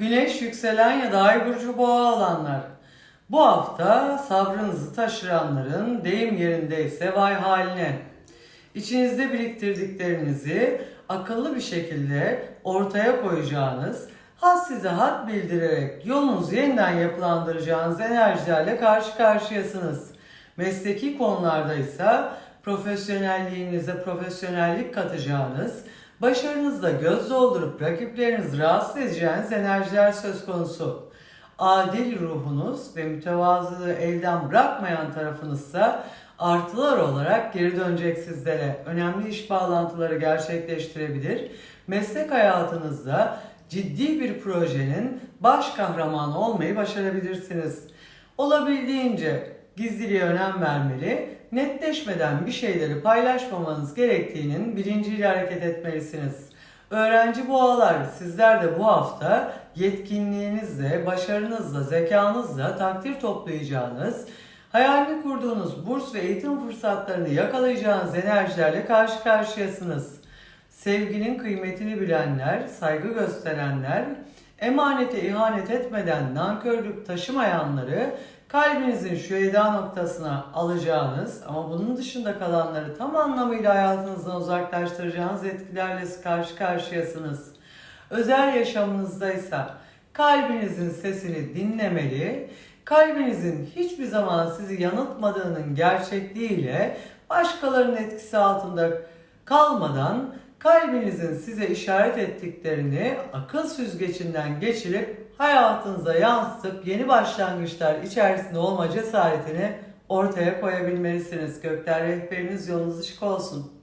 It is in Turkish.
Güneş, yükselen ya da ay burcu boğa olanlar. Bu hafta sabrınızı taşıranların deyim yerindeyse vay haline. İçinizde biriktirdiklerinizi akıllı bir şekilde ortaya koyacağınız, has size hat bildirerek yolunuzu yeniden yapılandıracağınız enerjilerle karşı karşıyasınız. Mesleki konularda ise profesyonelliğinize profesyonellik katacağınız, başarınızda göz doldurup rakiplerinizi rahatsız edeceğiniz enerjiler söz konusu. Adil ruhunuz ve mütevazılığı elden bırakmayan tarafınızsa artılar olarak geri dönecek sizlere. Önemli iş bağlantıları gerçekleştirebilir. Meslek hayatınızda ciddi bir projenin baş kahramanı olmayı başarabilirsiniz. Olabildiğince gizliliğe önem vermeli, netleşmeden bir şeyleri paylaşmamanız gerektiğinin bilinciyle hareket etmelisiniz. Öğrenci boğalar sizler de bu hafta yetkinliğinizle, başarınızla, zekanızla takdir toplayacağınız, hayalini kurduğunuz burs ve eğitim fırsatlarını yakalayacağınız enerjilerle karşı karşıyasınız. Sevginin kıymetini bilenler, saygı gösterenler, emanete ihanet etmeden nankörlük taşımayanları kalbinizin şu eda noktasına alacağınız ama bunun dışında kalanları tam anlamıyla hayatınızdan uzaklaştıracağınız etkilerle karşı karşıyasınız. Özel yaşamınızda ise kalbinizin sesini dinlemeli, kalbinizin hiçbir zaman sizi yanıltmadığının gerçekliğiyle başkalarının etkisi altında kalmadan kalbinizin size işaret ettiklerini akıl süzgecinden geçirip hayatınıza yansıtıp yeni başlangıçlar içerisinde olma cesaretini ortaya koyabilmelisiniz. Gökler rehberiniz yolunuz ışık olsun.